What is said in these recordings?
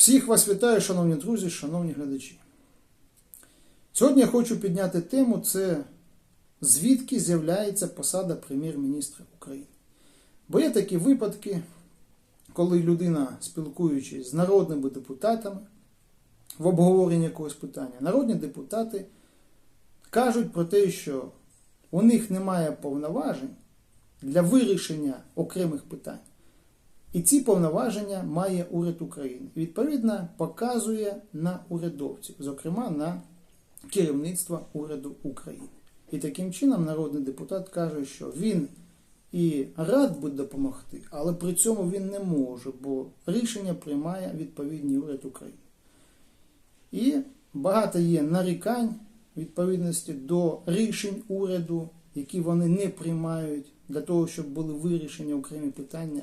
Всіх вас вітаю, шановні друзі, шановні глядачі. Сьогодні я хочу підняти тему: це звідки з'являється посада прем'єр-міністра України. Бо є такі випадки, коли людина, спілкуючись з народними депутатами в обговоренні якогось питання, народні депутати кажуть про те, що у них немає повноважень для вирішення окремих питань. І ці повноваження має уряд України. Відповідно, показує на урядовців, зокрема на керівництво уряду України. І таким чином народний депутат каже, що він і рад би допомогти, але при цьому він не може, бо рішення приймає відповідний уряд України. І багато є нарікань відповідності до рішень уряду, які вони не приймають для того, щоб були вирішені окремі питання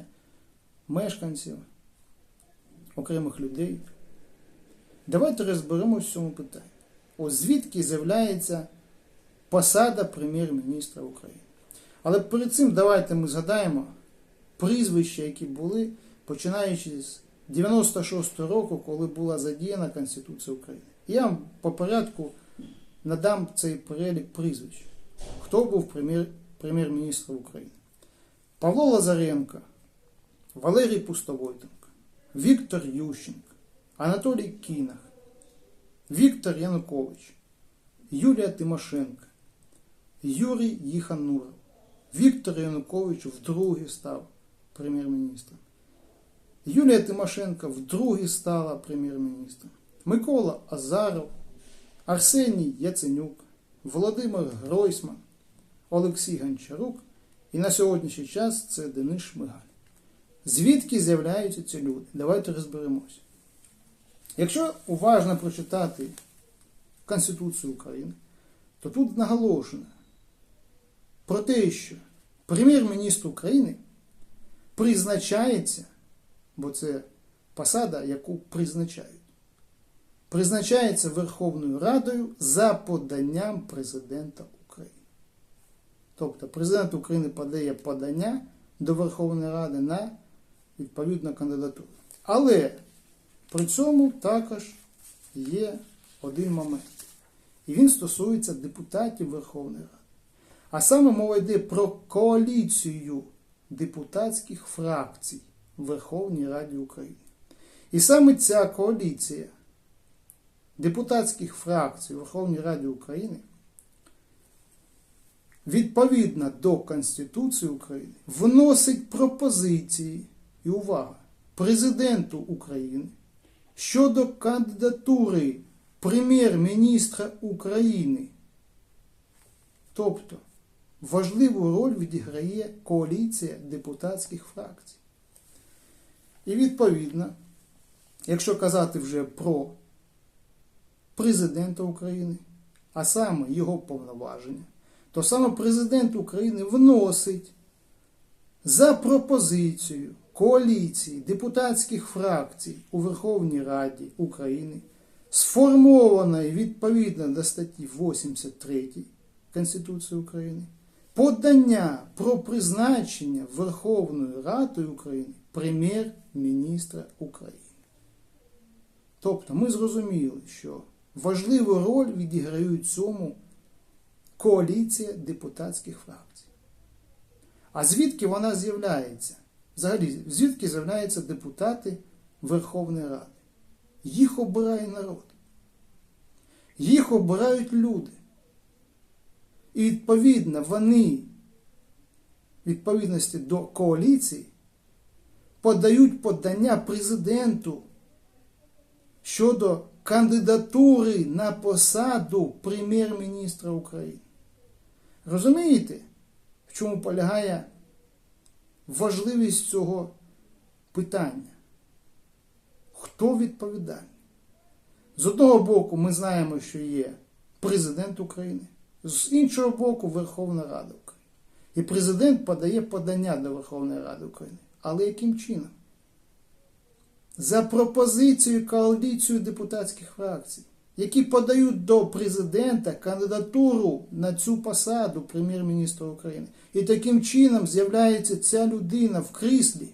мешканців, окремих людей. Давайте розберемось в цьому питанні. Ось звідки з'являється посада прем'єр-міністра України. Але перед цим давайте ми згадаємо прізвища, які були, починаючи з 96-го року, коли була задіяна Конституція України. Я вам по порядку надам цей перелік прізвищ. Хто був прем'єр- прем'єр-міністром України? Павло Лазаренко, Валерій Пустовойтенко, Віктор Ющенко, Анатолій Кінах, Віктор Янукович, Юлія Тимошенко, Юрій Їхануров. Віктор Янукович вдруге став прем'єр-міністром. Юлія Тимошенко вдруге стала прем'єр-міністром. Микола Азаров, Арсеній Яценюк, Володимир Гройсман, Олексій Гончарук і на сьогоднішній час це Денис Шмигаль. Звідки з'являються ці люди? Давайте розберемося. Якщо уважно прочитати Конституцію України, то тут наголошено про те, що прем'єр-міністр України призначається, бо це посада, яку призначають, призначається Верховною Радою за поданням президента України. Тобто президент України подає подання до Верховної Ради на відповідну кандидатуру. Але при цьому також є один момент. І він стосується депутатів Верховної Ради. А саме мова йде про коаліцію депутатських фракцій в Верховній Раді України. І саме ця коаліція депутатських фракцій в Верховній Раді України відповідно до Конституції України вносить пропозиції і увага президенту України щодо кандидатури прем'єр-міністра України. Тобто важливу роль відіграє коаліція депутатських фракцій. І відповідно, якщо казати вже про президента України, а саме його повноваження, то саме президент України вносить за пропозицією коаліції депутатських фракцій у Верховній Раді України, сформованої відповідно до статті 83 Конституції України, подання про призначення Верховною Радою України прем'єр-міністра України. Тобто ми зрозуміли, що важливу роль відіграють цьому коаліція депутатських фракцій. А звідки вона з'являється? Взагалі, звідки з'являються депутати Верховної Ради? Їх обирає народ. Їх обирають люди. І відповідно вони, відповідності до коаліції, подають подання президенту щодо кандидатури на посаду прем'єр-міністра України. Розумієте, в чому полягає важливість цього питання? Хто відповідальний? З одного боку, ми знаємо, що є президент України, з іншого боку, Верховна Рада України. І президент подає подання до Верховної Ради України. Але яким чином? За пропозицією коаліцією депутатських фракцій, які подають до президента кандидатуру на цю посаду прем'єр-міністра України. І таким чином з'являється ця людина в кріслі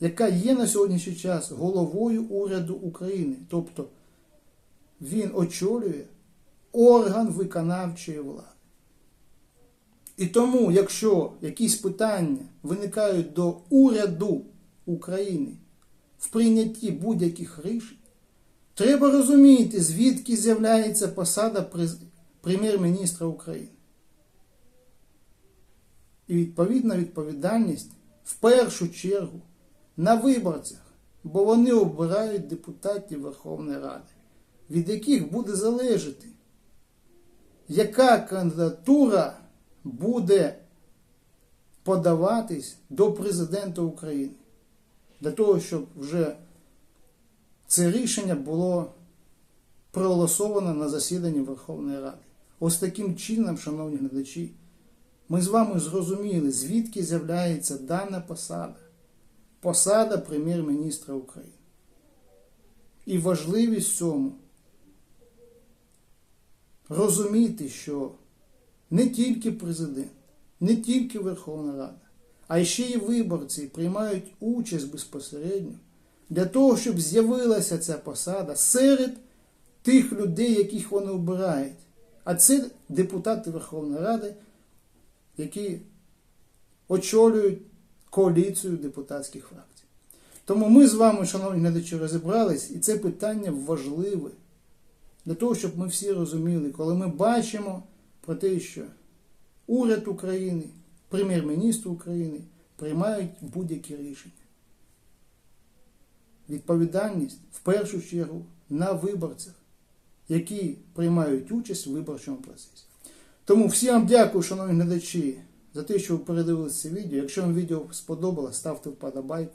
яка є на сьогоднішній час головою уряду України. Тобто він очолює орган виконавчої влади. І тому, якщо якісь питання виникають до уряду України в прийнятті будь-яких рішень, треба розуміти, звідки з'являється посада прем'єр-міністра України. І відповідна відповідальність в першу чергу на виборцях, бо вони обирають депутатів Верховної Ради, від яких буде залежати, яка кандидатура буде подаватись до президента України. Для того, щоб вже це рішення було проголосовано на засіданні Верховної Ради. Ось таким чином, шановні глядачі, ми з вами зрозуміли, звідки з'являється дана посада. Посада прем'єр-міністра України. І важливість цьому розуміти, що не тільки президент, не тільки Верховна Рада, а ще й виборці приймають участь безпосередньо для того, щоб з'явилася ця посада серед тих людей, яких вони обирають. А це депутати Верховної Ради, які очолюють коаліцію депутатських фракцій. Тому ми з вами, шановні глядачі, розібрались, і це питання важливе для того, щоб ми всі розуміли, коли ми бачимо про те, що уряд України, прем'єр-міністр України приймають будь-які рішення. Відповідальність в першу чергу на виборцях, які приймають участь в виборчому процесі. Тому всім вам дякую, шановні глядачі, за те, що ви передивилися це відео. Якщо вам відео сподобалось, ставте вподобайку.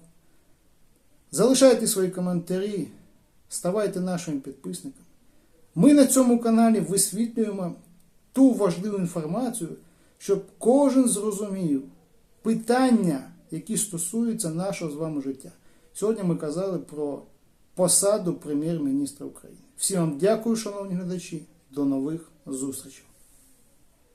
Залишайте свої коментарі, ставайте нашими підписниками. Ми на цьому каналі висвітлюємо ту важливу інформацію, щоб кожен зрозумів питання, які стосуються нашого з вами життя. Сьогодні ми казали про посаду прем'єр-міністра України. Всім вам дякую, шановні глядачі. До нових зустрічей.